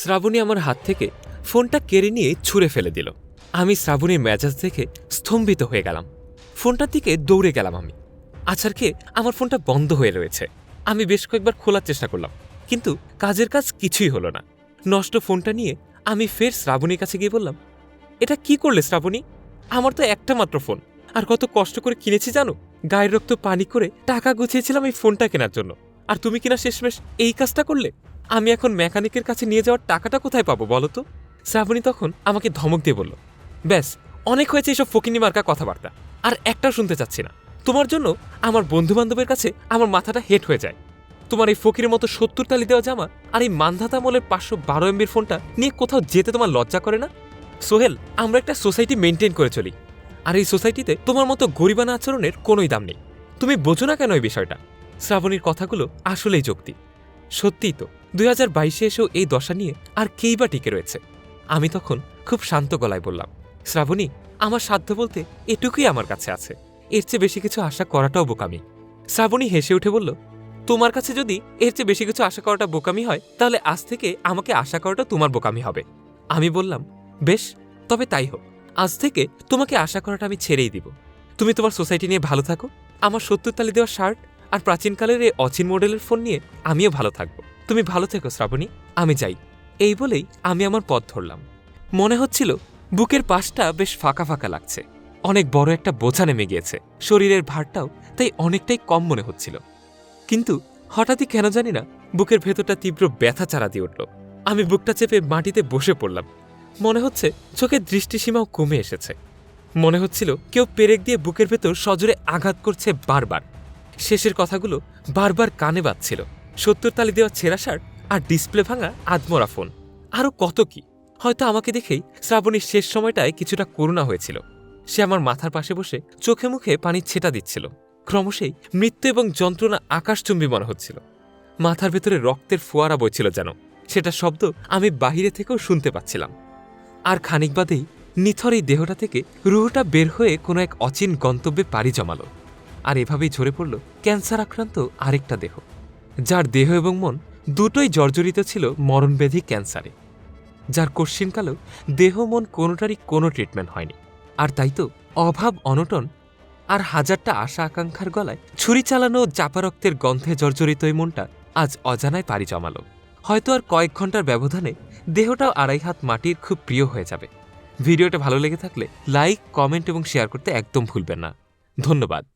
শ্রাবণী আমার হাত থেকে ফোনটা কেড়ে নিয়ে ছুঁড়ে ফেলে দিল। আমি শ্রাবণীর মেজাজ দেখে স্তম্ভিত হয়ে গেলাম। ফোনটার দিকে দৌড়ে গেলাম আমি। আছাড়কে আমার ফোনটা বন্ধ হয়ে রয়েছে। আমি বেশ কয়েকবার খোলার চেষ্টা করলাম, কিন্তু কাজের কাজ কিছুই হলো না। নষ্ট ফোনটা নিয়ে আমি ফের শ্রাবণীর কাছে গিয়ে বললাম, এটা কি করলে শ্রাবণী? আমার তো একটা মাত্র ফোন। আর কত কষ্ট করে কিনেছি জানো? গায়ের রক্ত পানি করে টাকা গুছিয়েছিলাম এই ফোনটা কেনার জন্য। আর তুমি কিনা শেষমেশ এই কাজটা করলে? আমি এখন মেকানিকের কাছে নিয়ে যাওয়ার টাকাটা কোথায় পাবো বলো তো? শ্রাবণী তখন আমাকে ধমক দিয়ে বলল, ব্যাস, অনেক হয়েছে এইসব ফকিনি মার্কা কথাবার্তা। আর একটাও শুনতে চাচ্ছি না। তোমার জন্য আমার বন্ধু বান্ধবের কাছে আমার মাথাটা হেট হয়ে যায়। তোমার এই ফকিরের মতো সত্তর তালি দেওয়া জামা আর এই মান্ধাতা মলের পাঁচশো বারো এমবির ফোনটা নিয়ে কোথাও যেতে তোমার লজ্জা করে না? সোহেল, আমরা একটা সোসাইটি মেনটেন করে চলি। আর এই সোসাইটিতে তোমার মতো গরিবানা আচরণের কোনোই দাম নেই। তুমি বোঝো না কেন এই বিষয়টা? শ্রাবণীর কথাগুলো আসলেই যুক্তি সত্যিই তো, দুই হাজার বাইশে এসেও এই দশা নিয়ে আর কেই বা টিকে রয়েছে। আমি তখন খুব শান্ত গলায় বললাম, শ্রাবণী, আমার সাধ্য বলতে এটুকুই আমার কাছে আছে। এর চেয়ে বেশি কিছু আশা করাটাও বোকামি। শ্রাবণী হেসে উঠে বলল, তোমার কাছে যদি এর চেয়ে বেশি কিছু আশা করাটা বোকামি হয়, তাহলে আজ থেকে আমাকে আশা করাটা তোমার বোকামি হবে। আমি বললাম, বেশ, তবে তাই হোক। আজ থেকে তোমাকে আশা করাটা আমি ছেড়েই দিব। তুমি তোমার সোসাইটি নিয়ে ভালো থাকো। আমার সত্তর তালি দেওয়া শার্ট আর প্রাচীনকালের এই অচিন মডেলের ফোন নিয়ে আমিও ভালো থাকব। তুমি ভালো থেকো, শ্রাবণী। আমি যাই। এই বলেই আমি আমার পথ ধরলাম। মনে হচ্ছিল বুকের পাশটা বেশ ফাঁকা ফাঁকা লাগছে। অনেক বড় একটা বোঝা নেমে গিয়েছে। শরীরের ভারটাও তাই অনেকটাই কম মনে হচ্ছিল। কিন্তু হঠাৎই কেন জানি না বুকের ভেতরটা তীব্র ব্যথা চারা দিয়ে উঠল। আমি বুকটা চেপে মাটিতে বসে পড়লাম। মনে হচ্ছে চোখের দৃষ্টিসীমাও কমে এসেছে। মনে হচ্ছিল কেউ পেরেক দিয়ে বুকের ভেতর সজোরে আঘাত করছে বারবার। শেষের কথাগুলো বারবার কানে বাজছিল। সত্তর তালি দেওয়া ছেঁড়া শার্ট আর ডিসপ্লে ভাঙা আদমরা ফোন। আরও কত কি? হয়তো আমাকে দেখেই শ্রাবণীর শেষ সময়টায় কিছুটা করুণা হয়েছিল। সে আমার মাথার পাশে বসে চোখে মুখে পানির ছেটা দিচ্ছিল। ক্রমশেই মৃত্যু এবং যন্ত্রণা আকাশচুম্বী মনে হচ্ছিল। মাথার ভেতরে রক্তের ফোয়ারা বইছিল যেন। সেটা শব্দ আমি বাহিরে থেকেও শুনতে পাচ্ছিলাম। আর খানিক বাদেই নিথর এই দেহটা থেকে রুহটা বের হয়ে কোনো এক অচিন গন্তব্যে পাড়ি জমালো। আর এভাবেই ঝরে পড়ল ক্যান্সার আক্রান্ত আরেকটা দেহ। যার দেহ এবং মন দুটোই জর্জরিত ছিল মরণব্যাধি ক্যান্সারে। যার কোশ্চিনকালেও দেহ, মন কোনোটারই কোনো ট্রিটমেন্ট হয়নি। আর তাই তো অভাব, অনটন আর হাজারটা আশা আকাঙ্ক্ষার গলায় ছুরি চালানো চাপা রক্তের গন্ধে জর্জরিত এই মনটা আজ অজানায় পাড়ি জমালো। হয়তো আর কয়েক ঘণ্টার ব্যবধানে দেহটাও আড়াই হাত মাটির খুব প্রিয় হয়ে যাবে। ভিডিওটা ভালো লেগে থাকলে লাইক, কমেন্ট এবং শেয়ার করতে একদম ভুলবেন না। ধন্যবাদ।